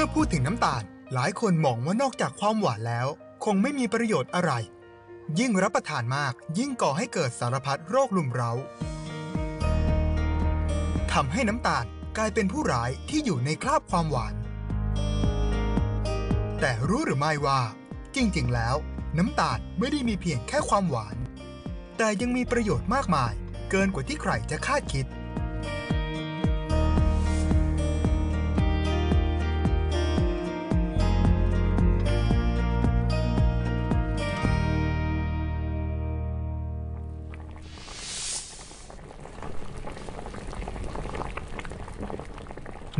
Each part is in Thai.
มื่อพูดถึงน้ำตาล หลายคนมองว่านอกจากความหวานแล้ว คงไม่มีประโยชน์อะไร ยิ่งรับประทานมากยิ่งก่อให้เกิดสารพัดโรคลุมเร้าทำให้น้ำตาลกลายเป็นผู้ร้ายที่อยู่ในคราบความหวาน แต่รู้หรือไม่ว่า จริงๆ แล้ว น้ำตาลไม่ได้มีเพียงแค่ความหวาน แต่ยังมีประโยชน์มากมาย เกินกว่าที่ใครจะคาดคิด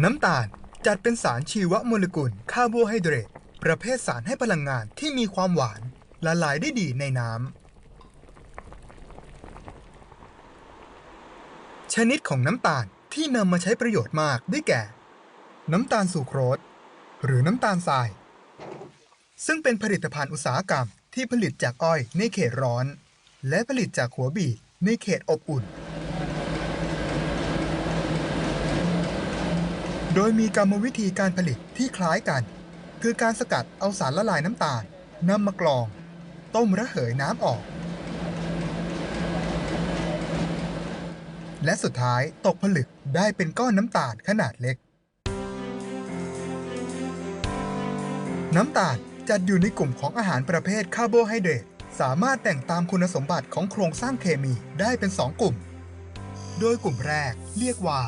น้ำตาลจัดเป็นสารชีวโมเลกุลคาร์โบไฮเดรตประเภทสารให้พลังงานที่มีความหวานละลายได้ดีในน้ำ ชนิดของน้ำตาลที่นำมาใช้ประโยชน์มากได้แก่ น้ำตาลสูโครสหรือน้ำตาลทราย ซึ่งเป็นผลิตภัณฑ์อุตสาหกรรมที่ผลิตจากอ้อยในเขตร้อน และผลิตจากหัวบีบในเขตอบอุ่น โดยมีกรรมวิธีการผลิตที่คล้ายกัน คือการสกัดเอาสารละลายน้ำตาลนำมากรอง ต้มระเหยน้ำออก และสุดท้ายตกผลึกได้เป็นก้อนน้ำตาลขนาดเล็ก น้ำตาลจัดอยู่ในกลุ่มของอาหารประเภทคาร์โบไฮเดรตสามารถแต่งตามคุณสมบัติของโครงสร้างเคมีได้เป็น 2 กลุ่ม โดยกลุ่มแรกเรียกว่า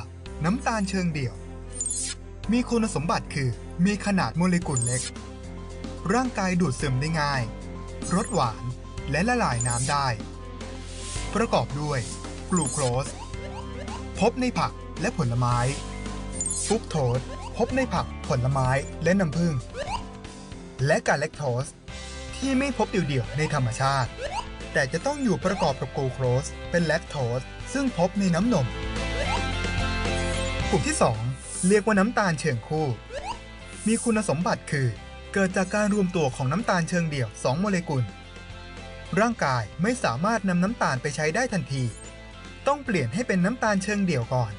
น้ำตาลเชิงเดี่ยว มีคุณสมบัติคือมีขนาดโมเลกุลเล็ก ร่างกายดูดซึมได้ง่าย รสหวานและละลายน้ำได้ ประกอบด้วยกลูโคสพบในผักและผลไม้ฟุกโทสพบในผักผลไม้และน้ำผึ้งและกาเล็กโทสที่ไม่พบเดี่ยวๆในธรรมชาติ แต่จะต้องอยู่ประกอบกับกลูโคสเป็นแลคโทสซึ่งพบในน้ำนม กลุ่มที่ 2 เรียกว่าน้ำตาลเชิงคู่ มีคุณสมบัติคือ เกิดจากการรวมตัวของน้ำตาลเชิงเดี่ยว 2 โมเลกุล ร่างกายไม่สามารถนำน้ำตาลไปใช้ได้ทันที ต้องเปลี่ยนให้เป็นน้ำตาลเชิงเดี่ยวก่อน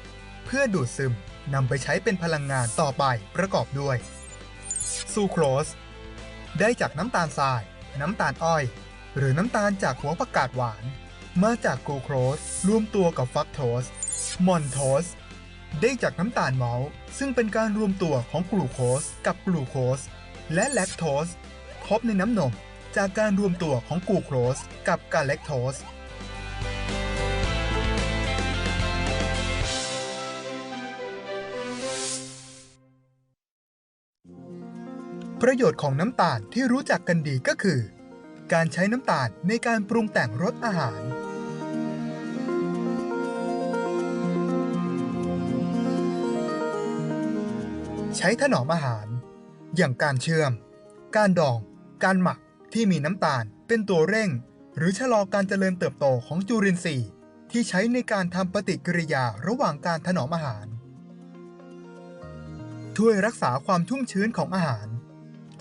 เพื่อดูดซึมนำไปใช้เป็นพลังงานต่อไปประกอบด้วยซูโครสได้จากน้ำตาลทราย น้ำตาลอ้อย หรือน้ำตาลจากหัวผักกาดหวาน มาจากกลูโครสรวมตัวกับฟักโทสมอนโทส ได้จากน้ำตาลเมาส์ซึ่งเป็นการรวมตัวของกลูโคสกับกลูโคสและแลคโทสพบในน้ำนมจากการรวมตัวของกลูโคสกับกาเล็กโทสประโยชน์ของน้ำตาลที่รู้จักกันดีก็คือ การใช้น้ำตาลในการปรุงแต่งรสอาหาร ใช้ถนอมอาหาร อย่างการเชื่อม การดอง การหมักที่มีน้ำตาลเป็นตัวเร่ง หรือชะลอการเจริญเติบโตของจุลินทรีย์ ที่ใช้ในการทำปฏิกิริยาระหว่างการถนอมอาหาร ช่วยรักษาความชุ่มชื้นของอาหาร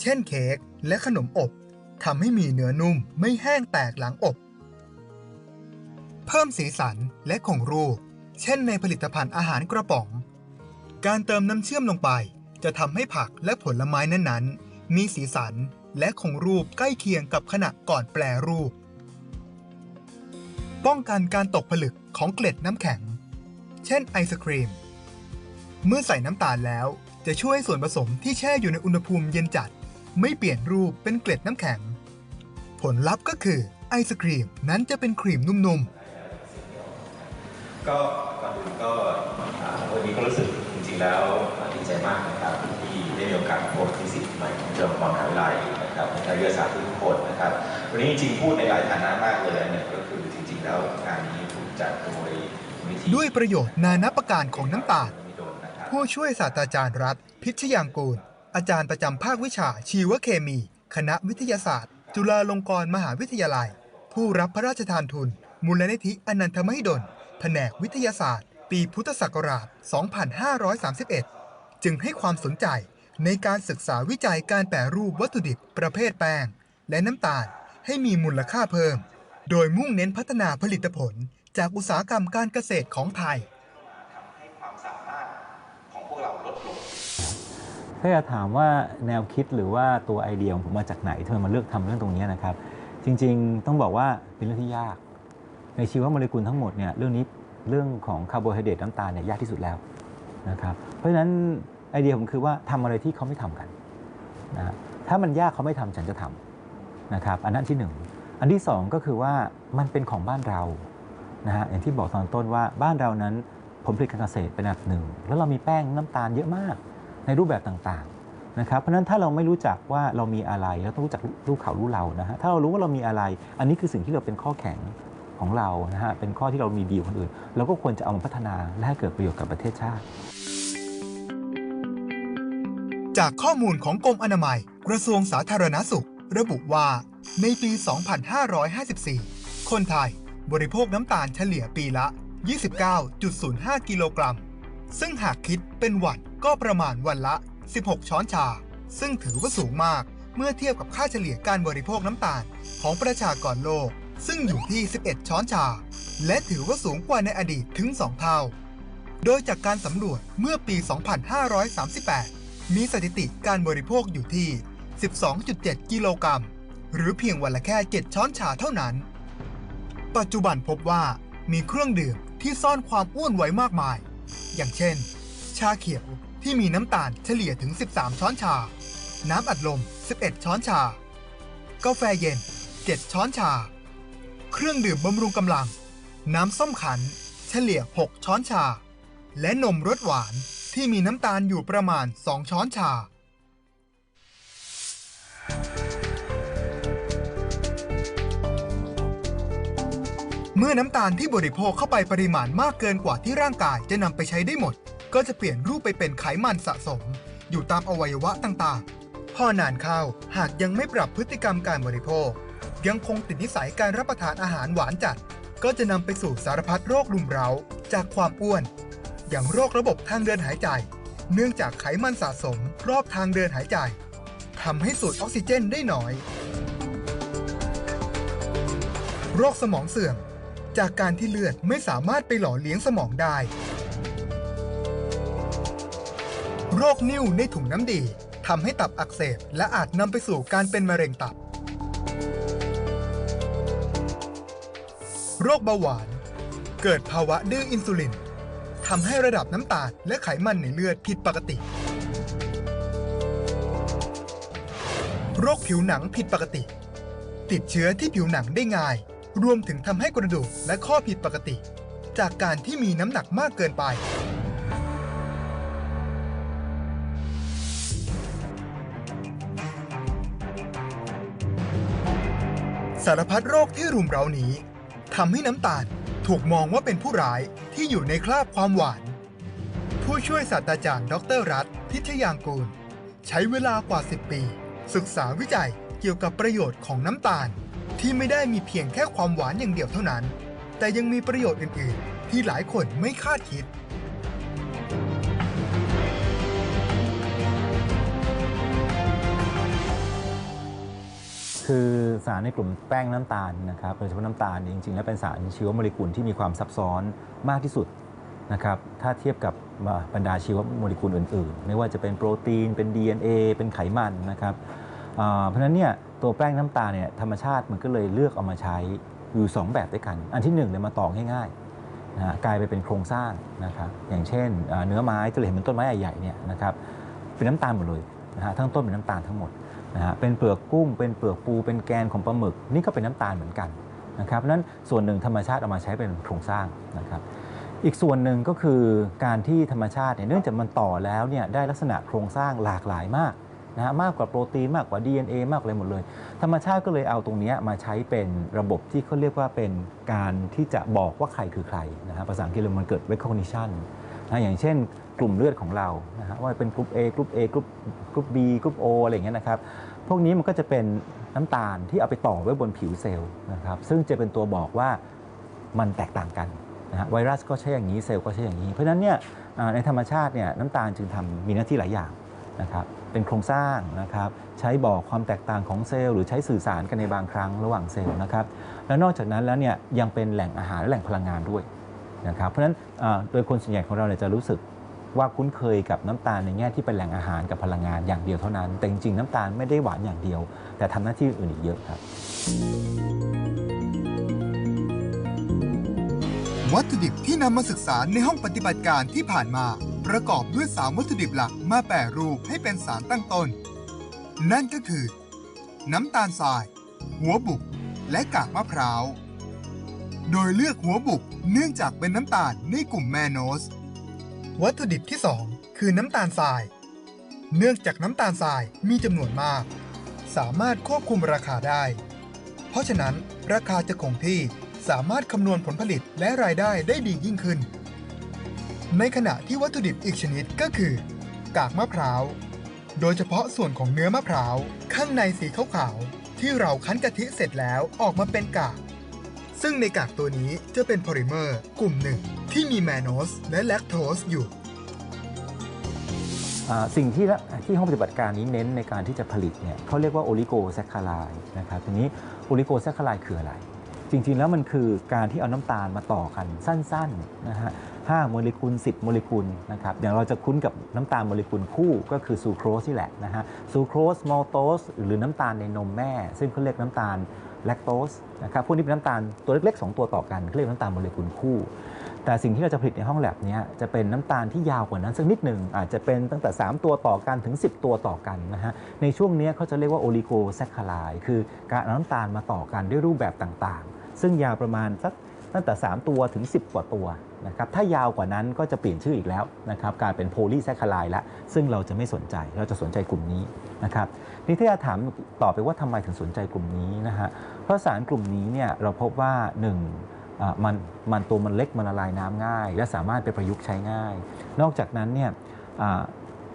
เช่นเค้กและขนมอบทำให้มีเนื้อนุ่มไม่แห้งแตกหลังอบ เพิ่มสีสันและคงรูป เช่นในผลิตภัณฑ์อาหารกระป๋อง การเติมน้ำเชื่อมลงไป จะทำให้ผักและผลไม้นั้นๆ มีสีสันและคงรูปใกล้เคียงกับขณะก่อนแปรรูป ป้องกันการตกผลึกของเกล็ดน้ำแข็ง เช่นไอศครีม เมื่อใส่น้ำตาลแล้วจะช่วยให้ส่วนผสมที่แช่อยู่ในอุณหภูมิเย็นจัด ไม่เปลี่ยนรูปเป็นเกล็ดน้ำแข็ง ผลลัพธ์ก็คือไอศครีมนั้นจะเป็นครีมนุ่มก็ก่อนอื่นก็วันนี้ก็รู้สึกจริงๆแล้วดีใจมาก ได้มีโอกาสพบที่สิทธิ์ใหม่ของเจ้าของมหาวิทยาลัยนะครับในกวิทยาศาสตร์ทุกคนนะครับ วันนี้จริงพูดในหลายฐานะมากเลยเนี่ยก็คือจริงๆแล้วงานนี้ถูกจัดโดยด้วยประโยชน์นานาประการของน้ำตาล ผู้ช่วยศาสตราจารย์รัฐ พิชยางกูล อาจารย์ประจำภาควิชาชีวเคมี คณะวิทยาศาสตร์ จุฬาลงกรณ์มหาวิทยาลัย ผู้รับพระราชทานทุน มูลนิธิอนันทมหิดล แผนกวิทยาศาสตร์ ปีพุทธศักราช 2531 จึงให้ความสนใจ ในการศึกษาวิจัยการแปรรูปวัตถุดิบประเภทแป้ง และน้ำตาลให้มีมูลค่าเพิ่ม โดยมุ่งเน้นพัฒนาผลิตผลจากอุตสาหกรรมการเกษตรของไทยทำให้ความสามารถของพวกเราลดลงถ้าจะถามว่าแนวคิดหรือว่าตัวไอเดียของผมมาจากไหนทำไมมาเลือกทำเรื่องตรงนี้นะครับ จริงๆ ต้องบอกว่าเป็นเรื่องที่ยาก ในชีวโมเลกุลทั้งหมดเนี่ยเรื่องนี้เรื่องของคาร์โบไฮเดรตน้ำตาลเนี่ยยากที่สุดแล้วนะครับ เพราะฉะนั้น ไอเดียผมคือว่าทำอะไรที่เขาไม่ทำกันนะฮะถ้ามันยากเขาไม่ทำฉันจะทำนะครับ อันนั้นที่หนึ่งอันที่สองก็คือว่ามันเป็นของบ้านเรานะฮะอย่างที่บอกตอนต้นว่าบ้านเรานั้นผลผลิตการเกษตรเป็นอันดับหนึ่งแล้วเรามีแป้งน้ำตาลเยอะมากในรูปแบบต่างๆนะครับเพราะฉะนั้นถ้าเราไม่รู้จักว่าเรามีอะไรเราต้องรู้จักรู้เขารู้เรานะฮะถ้าเรารู้ว่าเรามีอะไร อันนี้คือสิ่งที่เราเป็นข้อแข็งของเรานะฮะเป็นข้อที่เรามีดีกว่าคนอื่นเราก็ควรจะเอามาพัฒนาและให้เกิดประโยชน์กับประเทศชาติ จากข้อมูลของกรมอนามัย กระทรวงสาธารณสุข ระบุว่า ในปี 2554 คนไทยบริโภคน้ำตาลเฉลี่ยปีละ 29.05 กิโลกรัม ซึ่งหากคิดเป็นวันก็ประมาณวันละ 16 ช้อนชา ซึ่งถือว่าสูงมากเมื่อเทียบกับค่าเฉลี่ยการบริโภคน้ำตาลของประชากรโลก ซึ่งอยู่ที่ 11 ช้อนชา และถือว่าสูงกว่าในอดีตถึง 2 เท่า โดยจากการสำรวจเมื่อปี 2538 มีสถิติการบริโภคอยู่ที่ 12.7 กิโลกรัม หรือเพียงวันละแค่ 7 ช้อนชาเท่านั้น ปัจจุบันพบว่ามีเครื่องดื่มที่ซ่อนความอ้วนไว้มากมาย อย่างเช่น ชาเขียวที่มีน้ำตาลเฉลี่ยถึง 13 ช้อนชา น้ำอัดลม 11 ช้อนชา กาแฟเย็น 7 ช้อนชา เครื่องดื่มบำรุงกำลัง น้ำส้มขัน เฉลี่ย 6 ช้อนชา และนมรสหวาน ที่มีน้ำตาลอยู่ประมาณ 2 ช้อนชา เมื่อน้ำตาลที่บริโภคเข้าไปปริมาณมากเกินกว่าที่ร่างกายจะนำไปใช้ได้หมด ก็จะเปลี่ยนรูปไปเป็นไขมันสะสม อยู่ตามอวัยวะต่างๆ พอนานเข้าหากยังไม่ปรับพฤติกรรมการบริโภค ยังคงติดนิสัยการรับประทานอาหารหวานจัด ก็จะนำไปสู่สารพัดโรครุมเร้า จากความอ้วน อย่างโรคระบบทางเดินหายใจ เนื่องจากไขมันสะสมรอบทางเดินหายใจทำให้สูดออกซิเจนได้น้อย โรคสมองเสื่อม จากการที่เลือดไม่สามารถไปหล่อเลี้ยงสมองได้ โรคนิ่วในถุงน้ำดีทำให้ตับอักเสบและอาจนำไปสู่การเป็นมะเร็งตับ โรคเบาหวาน เกิดภาวะดื้ออินซูลิน ทำให้ระดับน้ำตาลและไขมันในเลือดผิดปกติ โรคผิวหนังผิดปกติ ติดเชื้อที่ผิวหนังได้ง่าย รวมถึงทำให้กระดูกและข้อผิดปกติ จากการที่มีน้ำหนักมากเกินไป สารพัดโรคที่รุมเร้านี้ทำให้น้ำตาล ถูกมองว่าเป็นผู้ร้ายที่อยู่ในคราบความหวาน ผู้ช่วยศาสตราจารย์ ดรรัตพิชยางกูล ใช้เวลากว่า 10 ปี ศึกษาวิจัยเกี่ยวกับประโยชน์ของน้ำตาล ที่ไม่ได้มีเพียงแค่ความหวานอย่างเดียวเท่านั้น แต่ยังมีประโยชน์อื่น ๆ ที่หลายคนไม่คาดคิด คือสารในกลุ่มแป้งน้ำตาลนะครับโดยเฉพาะน้ำตาลจริงๆ แล้วเป็นสารชีวโมเลกุลที่มีความซับซ้อนมากที่สุดนะครับถ้าเทียบกับบรรดาชีวโมเลกุลอื่นๆ ไม่ว่าจะเป็นโปรตีน เป็น DNA เป็นไขมันนะครับเพราะฉะนั้นเนี่ยตัวแป้งน้ำตาลเนี่ยธรรมชาติมันก็เลยเลือกเอามาใช้อยู่ 2 แบบด้วยกัน อันที่1เนี่ยมาต่อง่ายๆนะฮะกลายไปเป็นโครงสร้างนะครับอย่างเช่นเนื้อไม้ที่เราเห็นเป็นต้นไม้ใหญ่ๆเนี่ยนะครับเป็นน้ำตาลหมดเลยนะฮะทั้งต้นเป็นน้ำตาลทั้งหมด นะฮะเป็นเปลือกกุ้ง เป็นเปลือกปู เป็นแกนของปลาหมึก นี่ก็เป็นน้ำตาลเหมือนกันนะครับนั้นส่วนหนึ่งธรรมชาติเอามาใช้เป็นโครงสร้างนะครับอีกส่วนหนึ่งก็คือการที่ธรรมชาติเนี่ยเนื่องจากมันต่อแล้วเนี่ยได้ลักษณะโครงสร้างหลากหลายมากนะฮะมากกว่าโปรตีนมากกว่า DNA มากกว่าอะไรหมดเลย ธรรมชาติก็เลยเอาตรงนี้มาใช้เป็นระบบที่เขาเรียกว่าเป็นการที่จะบอกว่าใครคือใครนะฮะภาษาอังกฤษเรียกมันเกิด recognition นะอย่างเช่นกลุ่มเลือดของเรานะฮะว่าเป็นกลุ่ม A กลุ่ม A กลุ่มกลุ่ม B กลุ่ม O อะไรอย่างเงี้ยนะครับพวกนี้มันก็จะเป็นน้ำตาลที่เอาไปต่อไว้บนผิวเซลล์นะครับซึ่งจะเป็นตัวบอกว่ามันแตกต่างกันนะฮะไวรัสก็ใช้อย่างนี้เซลล์ก็ใช้อย่างนี้ เพราะฉะนั้นเนี่ยในธรรมชาติเนี่ยน้ำตาลจึงทำมีหน้าที่หลายอย่างนะครับเป็นโครงสร้างนะครับใช้บอกความแตกต่างของเซลล์หรือใช้สื่อสารกันในบางครั้งระหว่างเซลล์นะครับแล้วนอกจากนั้นแล้วเนี่ยยังเป็นแหล่งอาหารและแหล่งพลังงานด้วย นะครับเพราะฉะนั้นโดยคนส่วนใหญ่ของเราเนี่ยจะรู้สึกว่าคุ้นเคยกับน้ำตาลในแง่ที่เป็นแหล่งอาหารกับพลังงานอย่างเดียวเท่านั้น แต่จริงๆน้ำตาลไม่ได้หวานอย่างเดียว แต่ทำหน้าที่อื่นอีกเยอะครับ วัตถุดิบที่นำมาศึกษาในห้องปฏิบัติการที่ผ่านมา ประกอบด้วย 3 วัตถุดิบหลักมาแปรรูปให้เป็นสารตั้งต้น นั่นก็คือ น้ำตาลทราย หัวบุก และกากมะพร้าว โดยเลือกหัวบุก เนื่องจากเป็นน้ำตาลในกลุ่มแมโนส วัตถุดิบที่ 2 คือน้ำตาลทราย เนื่องจากน้ำตาลทรายมีจำนวนมาก สามารถควบคุมราคาได้ เพราะฉะนั้นราคาจะคงที่สามารถคำนวณผลผลิตและรายได้ได้ดียิ่งขึ้น ในขณะที่วัตถุดิบอีกชนิดก็คือ กากมะพร้าว โดยเฉพาะส่วนของเนื้อมะพร้าว ข้างในสีขาวๆที่เราคั้นกะทิเสร็จแล้วออกมาเป็นกาก ซึ่งในกากตัวนี้จะเป็นโพลิเมอร์กลุ่มหนึ่งที่มีแมนโนสและแลคโตสอยู่ อ่าสิ่งที่ละที่ห้องปฏิบัติการนี้เน้นในการที่จะผลิตเนี่ยเขาเรียกว่าโอลิโกแซคคารายนะครับทีนี้โอลิโกแซคคารายคืออะไร จริงๆ แล้วมันคือการที่เอาน้ำตาลมาต่อกันสั้นๆนะฮะห้าโมเลกุล 10 โมเลกุลนะครับอย่างเราจะคุ้นกับน้ำตาลโมเลกุลคู่ก็คือซูโครสนี่แหละนะฮะซูโครสมอลโตสหรือน้ำตาลในนมแม่ ซึ่งเขาเรียกน้ำตาล แลคโตสนะครับพวกนี้เป็นน้ำตาลตัวเล็กๆ 2 ตัวต่อกันเรียกน้ำตาลโมเลกุลคู่ แต่สิ่งที่เราจะผลิตในห้องแลบนี้จะเป็นน้ำตาลที่ยาวกว่านั้นสักนิดหนึ่งอาจจะเป็นตั้งแต่ 3 ตัวต่อกันถึง 10 ตัวต่อกันนะฮะในช่วงนี้เขาจะเรียกว่าโอลิโกแซคคารายคือการเอาน้ำตาลมาต่อกันด้วยรูปแบบต่างๆ ซึ่งยาวประมาณสักตั้งแต่ 3 ตัวถึง 10 กว่าตัว นะครับถ้ายาวกว่านั้นก็จะเปลี่ยนชื่ออีกแล้วนะครับกลายเป็นโพลีแซคคารายละซึ่งเราจะไม่สนใจเราจะสนใจกลุ่มนี้นะครับนี่ถ้าจะถามต่อไปว่าทำไมถึงสนใจกลุ่มนี้นะฮะเพราะสารกลุ่มนี้เนี่ยเราพบว่าหนึ่งมันมันตัวมันเล็กมันละลายน้ำง่าย และสามารถไปประยุกต์ใช้ง่าย นอกจากนั้นเนี่ย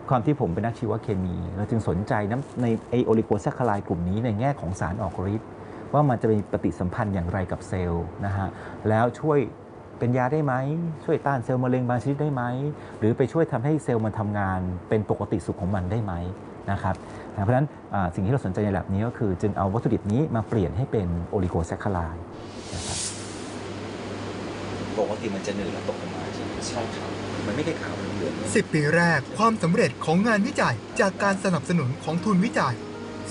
ความที่ผมเป็นนักชีวเคมี เราจึงสนใจน้ำในไอโอลิโกแซคคารายกลุ่มนี้ในแง่ของสารออกฤทธิ์ว่ามันจะมีปฏิสัมพันธ์อย่างไรกับเซลล์นะฮะแล้วช่วย เป็นยาได้ไหม ช่วยต้านเซลล์มะเร็งบางชนิดได้ไหม หรือไปช่วยทำให้เซลล์มันทำงานเป็นปกติสุขของมันได้ไหมนะครับนะเพราะฉะนั้นอ่าสิ่งที่เราสนใจในแลบนี้ก็คือ จึงเอาวัตถุดิบนี้มาเปลี่ยนให้เป็นโอลิโกแซคคารายนะครับปกติมันจะหนืดแล้วตกลงมาใช่ไหมใช่ครับมันไม่ได้ขาวมันเหลือง10ปีแรกความสำเร็จของงานวิจัยจากการสนับสนุนของทุนวิจัย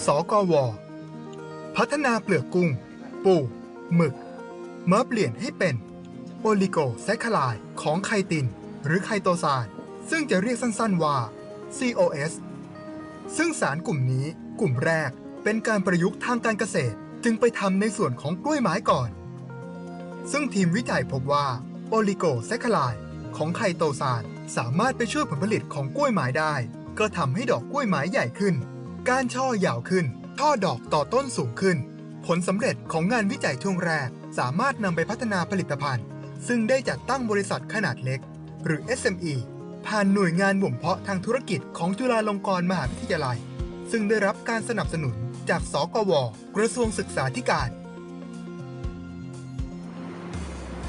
สกว พัฒนาเปลือกกุ้ง ปูหมึกมาเปลี่ยนให้เป็น โอลิโกแซคลายของไคติน หรือไคโตซานซึ่งจะเรียกสั้นๆว่า COS ซึ่งสารกลุ่มนี้กลุ่มแรกเป็นการประยุกต์ทางการเกษตรจึงไปทำในส่วนของกล้วยไม้ก่อน ซึ่งทีมวิจัยพบว่าโอลิโกแซคลายของไคโตซานสามารถไปช่วยผลผลิตของกล้วยไม้ได้ ก็ทำให้ดอกกล้วยไม้ใหญ่ขึ้นก้านช่อยาวขึ้น ช่อดอกต่อต้นสูงขึ้น ผลสำเร็จของงานวิจัยช่วงแรก สามารถนำไปพัฒนาผลิตภัณฑ์ ซึ่งได้จัดตั้งบริษัทขนาดเล็ก หรือ SME ผ่านหน่วยงานบ่มเพาะทางธุรกิจของจุฬาลงกรณ์มหาวิทยาลัย ซึ่งได้รับการสนับสนุนจาก สกว กระทรวงศึกษาธิการ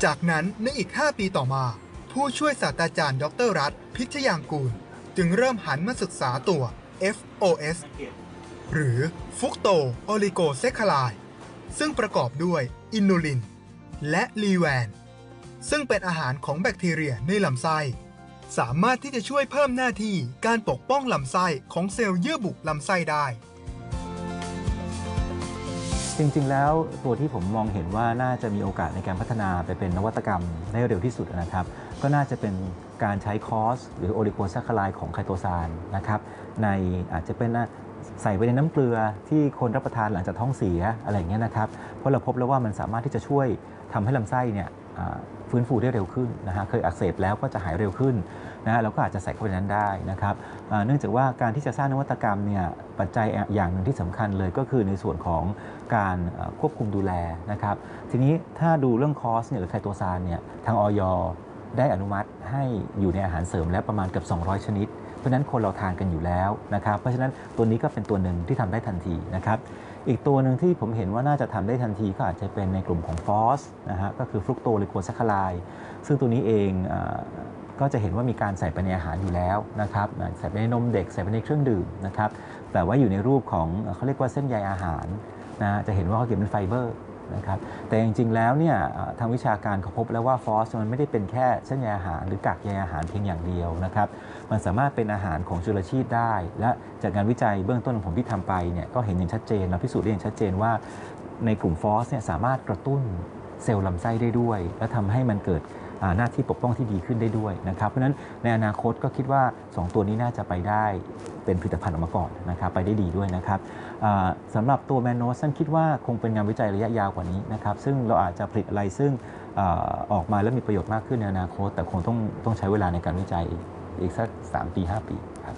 จากนั้นในอีก 5 ปีต่อมา ผู้ช่วยศาสตราจารย์ดรรัตพิชยางกูล จึงเริ่มหันมาศึกษาตัว FOS หรือฟุกโตโอลิโกเซคคลาย ซึ่งประกอบด้วยอินูลิน และลีแวน ซึ่งเป็นอาหารของแบคทีเรียในลำไส้ สามารถที่จะช่วยเพิ่มหน้าที่การปกป้องลำไส้ของเซลล์เยื่อบุลำไส้ได้ จริง ๆ แล้วตัวที่ผมมองเห็นว่าน่าจะมีโอกาสในการพัฒนาไปเป็นนวัตกรรมได้เร็วที่สุดนะครับ ก็น่าจะเป็นการใช้คอส หรือโอลิโกแซคคารายของไคโตซานนะครับในอาจจะเป็นใส่ไปในน้ำเกลือที่คนรับประทานหลังจากท้องเสียอะไรอย่างเงี้ยนะครับ เพราะเราพบแล้วว่ามันสามารถที่จะช่วยทำให้ลำไส้เนี่ย ฟื้นฟูได้เร็วขึ้นนะฮะเคยอักเสบแล้วก็จะหายเร็วขึ้นนะฮะเราก็อาจจะใส่เข้าไปนั้นได้นะครับเนื่องจากว่าการที่จะสร้างนวัตกรรมเนี่ยปัจจัยอย่างหนึ่งที่สำคัญเลยก็คือในส่วนของการควบคุมดูแลนะครับทีนี้ถ้าดูเรื่องคอสเนี่ยหรือไคโตซานเนี่ยทางออยได้อนุมัติให้อยู่ในอาหารเสริมแล้วประมาณเกือบ200 ชนิด ราะฉะนั้นคนเราทานกันอยู่แล้วนะครับเพราะฉะนั้นตัวนี้ก็เป็นตัวหนึ่งที่ทำได้ทันทีนะครับอีกตัวหนึ่งที่ผมเห็นว่าน่าจะทำได้ทันทีก็อาจจะเป็นในกลุ่มของฟอสนะฮะก็คือฟรุกโตลิโกแซคคารายซึ่งตัวนี้เองก็จะเห็นว่ามีการใส่ไปในอาหารอยู่แล้วนะครับใส่ไปในนมเด็กใส่ไปในเครื่องดื่มนะครับแต่ว่าอยู่ในรูปของเขาเรียกว่าเส้นใยอาหารนะจะเห็นว่าเขาเขียนเป็นไฟเบอร์ นะครับแต่จริงๆแล้วเนี่ยทางวิชาการเขาพบแล้วว่าฟอสมันไม่ได้เป็นแค่เส้นใยอาหารหรือกากใยอาหารเพียงอย่างเดียวนะครับมันสามารถเป็นอาหารของจุลชีพได้ และจากงานวิจัยเบื้องต้นของผมที่ทำไปเนี่ยก็เห็นอย่างชัดเจนเราพิสูจน์ได้อย่างชัดเจนว่า ในกลุ่มฟอสเนี่ยสามารถกระตุ้นเซลล์ลำไส้ได้ด้วย และทำให้มันเกิด หน้าที่ปกป้องที่ดีขึ้นได้ด้วยนะครับ เพราะฉะนั้นในอนาคตก็คิดว่า 2 ตัวนี้น่าจะไปได้เป็นผลิตภัณฑ์ออกมาก่อนนะครับไปได้ดีด้วยนะครับสำหรับตัวแมนโนสันคิดว่าคงเป็นงานวิจัยระยะยาวกว่านี้นะครับซึ่งเราอาจจะผลิตอะไรซึ่งอออกมาแล้วมีประโยชน์มากขึ้นในอนาคต แต่คงต้องต้องใช้เวลาในการวิจัยอีกอีกสัก3ปี 5 ปีครับ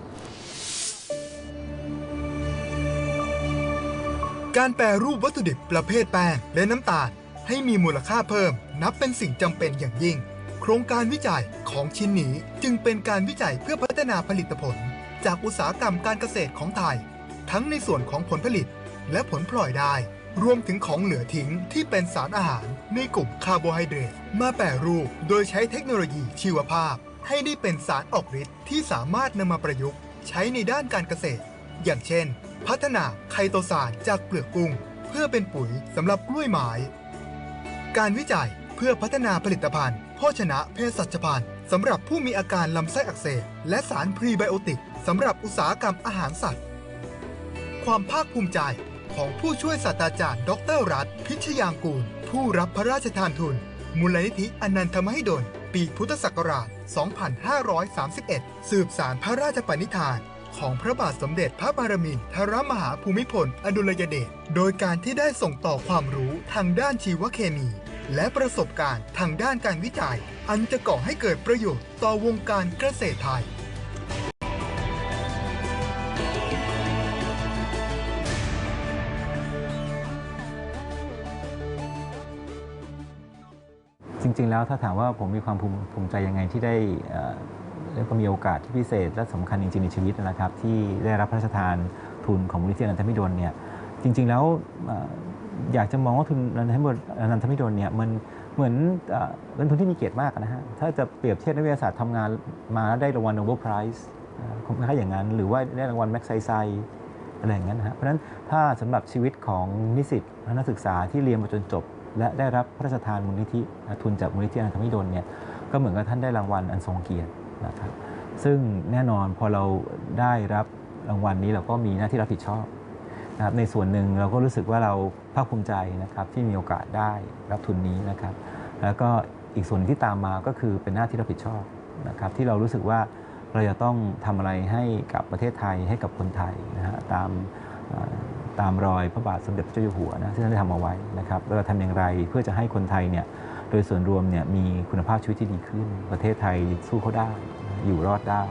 การแปรรูปวัตถุดิบประเภทแป้งและน้ำตาล ให้มีมูลค่าเพิ่ม นับเป็นสิ่งจำเป็นอย่างยิ่ง โครงการวิจัยของชิ้นนี้จึงเป็นการวิจัยเพื่อพัฒนาผลิตผล จากอุตสาหกรรมการเกษตรของไทย ทั้งในส่วนของผลผลิต และผลพลอยได้ รวมถึงของเหลือทิ้งที่เป็นสารอาหารในกลุ่มคาร์โบไฮเดรตมาแปรรูปโดยใช้เทคโนโลยีชีวภาพ ให้ได้เป็นสารออกฤทธิ์ที่สามารถนำมาประยุกต์ ใช้ในด้านการเกษตร อย่างเช่น พัฒนาไคโตซานจากเปลือกกุ้ง เพื่อเป็นปุ๋ยสำหรับกล้วยไม้ การวิจัยเพื่อพัฒนาผลิตภัณฑ์ โภชนะเภสัชภัณฑ์สำหรับผู้มีอาการลำไส้อักเสบและสารพรีไบโอติกสำหรับอุตสาหกรรมอาหารสัตว์ ความภาคภูมิใจของผู้ช่วยศาสตราจารย์ดอกเตอรรัตพิชยางกูล ผู้รับพระราชทานทุน มูลนิธิอนันทมหิดล ปีพุทธศักราช 2531 สืบสารพระราชปณิธาน ของพระบาทสมเด็จพระบารมินทรมหาภูมิพล อดุลยเดช โดยการที่ได้ส่งต่อความรู้ทางด้านชีวเคมี และประสบการณ์ทางด้านการวิจัย อันจะก่อให้เกิดประโยชน์ต่อวงการเกษตรไทย จริง ๆ แล้วถ้าถามว่าผมมีความภูมิภูมิใจยังไงที่ได้เอ่อแล้วก็มีโอกาสที่พิเศษและสำคัญจริง ๆ ในชีวิตนะครับ ที่ได้รับพระราชทานทุนของมูลนิธิอนันทมิดลเนี่ยจริง ๆ แล้วเอ่อ อยากจะมองว่าทุนอนันทมิดลอนันทมิดลเนี่ยมันเหมือนเอ่อเป็นทุนที่มีเกียรติมากนะฮะถ้าจะเปรียบเทียบนักวิทยาศาสตร์ทำงานมาแล้วได้รางวัลโนเบลไพรส์คงคล้ายๆอย่างนั้น หรือว่าได้รางวัลแม็กไซไซอะไรอย่างนั้นนะฮะเพราะฉะนั้นถ้าสำหรับชีวิตของนิสิตและนักศึกษาที่เรียนมาจนจบ และได้รับพระราชทานมูลนิธิทุนจากมูลนิธิอนันทมิดลเนี่ยก็เหมือนกับท่านได้รางวัลอันทรงเกียรตินะครับซึ่งแน่นอนพอเราได้รับรางวัลนี้เราก็มีหน้าที่รับผิดชอบ นะครับในส่วนหนึ่งเราก็รู้สึกว่าเราภาคภูมิใจนะครับที่มีโอกาสได้รับทุนนี้นะครับ แล้วก็อีกส่วนที่ตามมาก็คือเป็นหน้าที่รับผิดชอบนะครับที่เรารู้สึกว่าเราจะต้องทำอะไรให้กับประเทศไทยให้กับคนไทยนะฮะตามตามรอยพระบาทสมเด็จพระเจ้าอยู่หัวนะที่ท่านได้ทำเอาไว้นะครับเราทำอย่างไรเพื่อจะให้คนไทยเนี่ยโดยส่วนรวมเนี่ยมีคุณภาพชีวิตที่ดีขึ้น ประเทศไทยสู้เขาได้อยู่รอดได้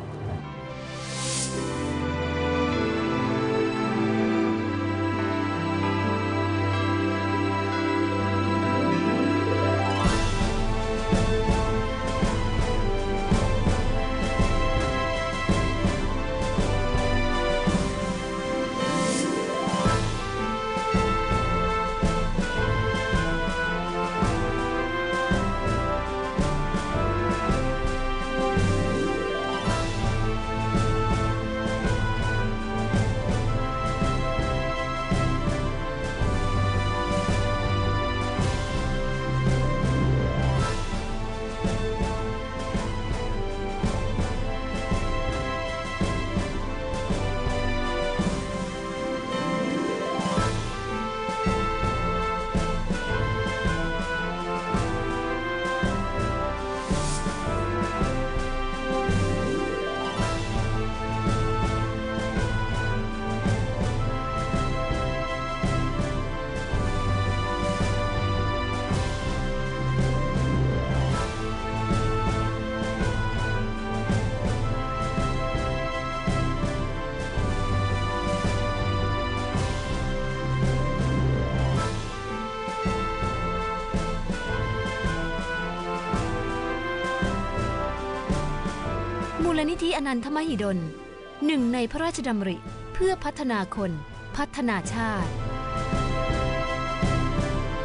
ธิอนันทมหิดลหนึ่งในพระราชดำริเพื่อพัฒนาคน พัฒนาชาติ